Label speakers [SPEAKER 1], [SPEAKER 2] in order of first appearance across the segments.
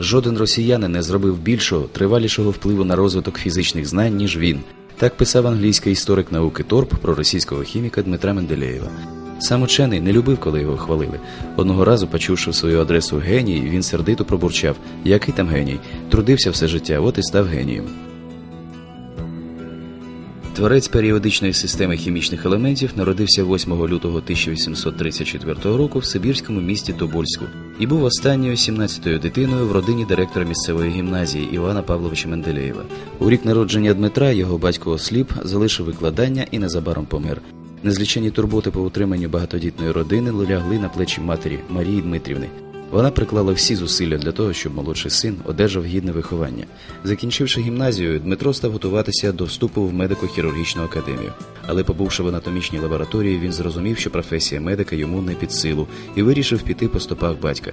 [SPEAKER 1] Жоден росіянин не зробив більшого, тривалішого впливу на розвиток фізичних знань, ніж він. Так писав англійський історик науки Торп про російського хіміка Дмитра Менделєєва. Сам учений не любив, коли його хвалили. Одного разу, почувши в свою адресу геній, він сердито пробурчав: який там геній? Трудився все життя, от і став генієм. Творець періодичної системи хімічних елементів народився 8 лютого 1834 року в сибірському місті Тобольську і був останньою 17-ю дитиною в родині директора місцевої гімназії Івана Павловича Менделєєва. У рік народження Дмитра його батько осліп, залишив викладання і незабаром помер. Незлічені турботи по утриманню багатодітної родини лягли на плечі матері Марії Дмитрівни. Вона приклала всі зусилля для того, щоб молодший син одержав гідне виховання. Закінчивши гімназію, Дмитро став готуватися до вступу в медико-хірургічну академію. Але, побувши в анатомічній лабораторії, він зрозумів, що професія медика йому не під силу, і вирішив піти по стопах батька.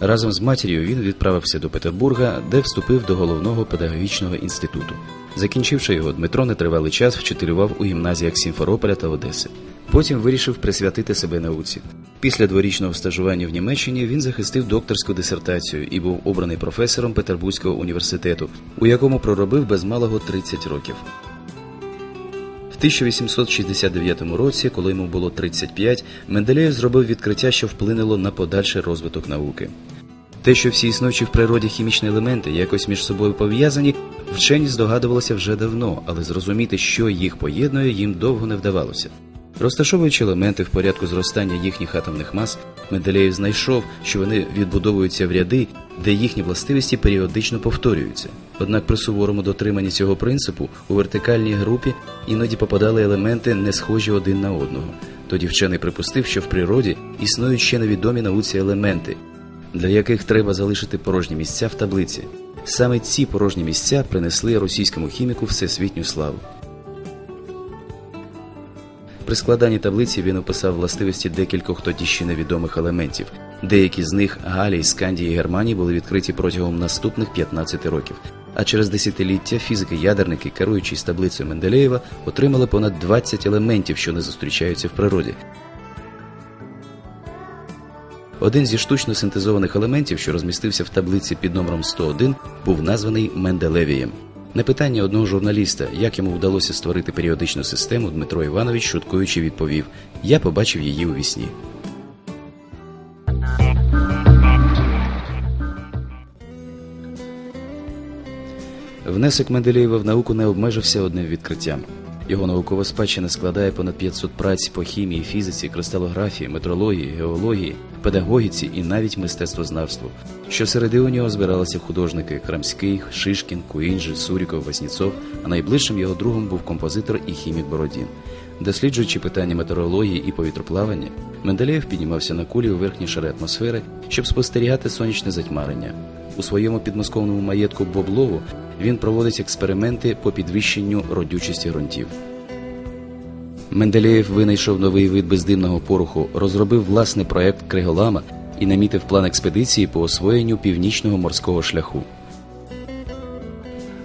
[SPEAKER 1] Разом з матір'ю він відправився до Петербурга, де вступив до головного педагогічного інституту. Закінчивши його, Дмитро нетривалий час вчителював у гімназіях Сімферополя та Одеси. Потім вирішив присвятити себе науці. Після дворічного стажування в Німеччині він захистив докторську дисертацію і був обраний професором Петербурзького університету, у якому проробив без малого 30 років. В 1869 році, коли йому було 35, Менделєєв зробив відкриття, що вплинуло на подальший розвиток науки. Те, що всі існуючі в природі хімічні елементи якось між собою пов'язані, вчені здогадувалися вже давно, але зрозуміти, що їх поєднує, їм довго не вдавалося. Розташовуючи елементи в порядку зростання їхніх атомних мас, Менделєєв знайшов, що вони відбудовуються в ряди, де їхні властивості періодично повторюються. Однак при суворому дотриманні цього принципу у вертикальній групі іноді попадали елементи, не схожі один на одного. Тоді вчений припустив, що в природі існують ще невідомі науці елементи, для яких треба залишити порожні місця в таблиці. Саме ці порожні місця принесли російському хіміку всесвітню славу. При складанні таблиці він описав властивості декількох тоді ще невідомих елементів. Деякі з них Галії, Скандії і Германії були відкриті протягом наступних 15 років. А через десятиліття фізики-ядерники, керуючись таблицею Менделєєва, отримали понад 20 елементів, що не зустрічаються в природі. Один зі штучно синтезованих елементів, що розмістився в таблиці під номером 101, був названий Менделевієм. На питання одного журналіста, як йому вдалося створити періодичну систему, Дмитро Іванович шуткуючи відповів: Я побачив її у вісні. Внесок Менделєєва в науку не обмежився одним відкриттям. Його наукова спадщина складає понад 500 праць по хімії, фізиці, кристалографії, метрології, геології, педагогіці і навіть мистецтвознавству. Щосереди у нього збиралися художники Крамський, Шишкін, Куінджи, Суріков, Васніцов, а найближчим його другом був композитор і хімік Бородін. Досліджуючи питання метеорології і повітроплавання, Менделєєв піднімався на кулі у верхні шари атмосфери, щоб спостерігати сонячне затьмарення. У своєму підмосковному маєтку Боблову він проводить експерименти по підвищенню родючості ґрунтів. Менделєєв винайшов новий вид бездимного пороху, розробив власний проект Криголама і намітив план експедиції по освоєнню північного морського шляху.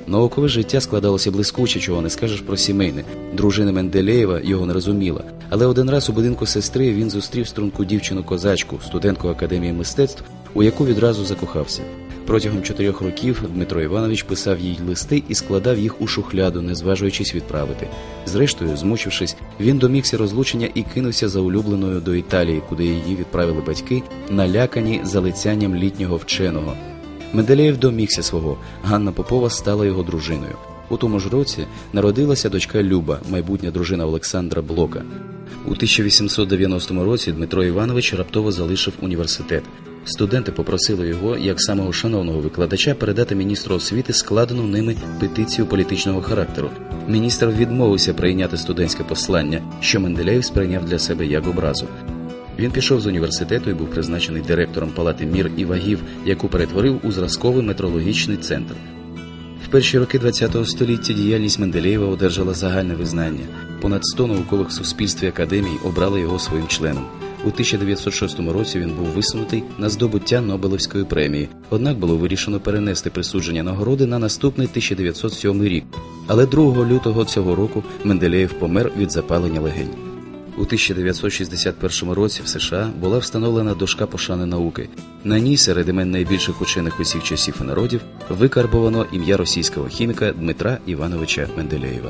[SPEAKER 1] Наукове життя складалося блискуче, чого не скажеш про сімейне. Дружина Менделєєва його не розуміла, але один раз у будинку сестри він зустрів струнку дівчину-козачку, студентку академії мистецтв, у яку відразу закохався. Протягом чотирьох років Дмитро Іванович писав їй листи і складав їх у шухляду, не зважуючись відправити. Зрештою, змучившись, він домігся розлучення і кинувся за улюбленою до Італії, куди її відправили батьки, налякані залицянням літнього вченого. Менделєєв домігся свого. Ганна Попова стала його дружиною. У тому ж році народилася дочка Люба, майбутня дружина Олександра Блока. У 1890 році Дмитро Іванович раптово залишив університет. Студенти попросили його, як самого шановного викладача, передати міністру освіти складену ними петицію політичного характеру. Міністр відмовився прийняти студентське послання, що Менделєєв сприйняв для себе як образу. Він пішов з університету і був призначений директором палати мір і вагів, яку перетворив у зразковий метрологічний центр. В перші роки ХХ століття діяльність Менделєєва одержала загальне визнання. Понад 100 наукових суспільств і академій обрали його своїм членом. У 1906 році він був висунутий на здобуття Нобелевської премії. Однак було вирішено перенести присудження нагороди на наступний 1907 рік. Але 2 лютого цього року Менделєєв помер від запалення легень. У 1961 році в США була встановлена дошка пошани науки. На ній серед імен найбільших учених усіх часів і народів викарбовано ім'я російського хіміка Дмитра Івановича Менделєєва.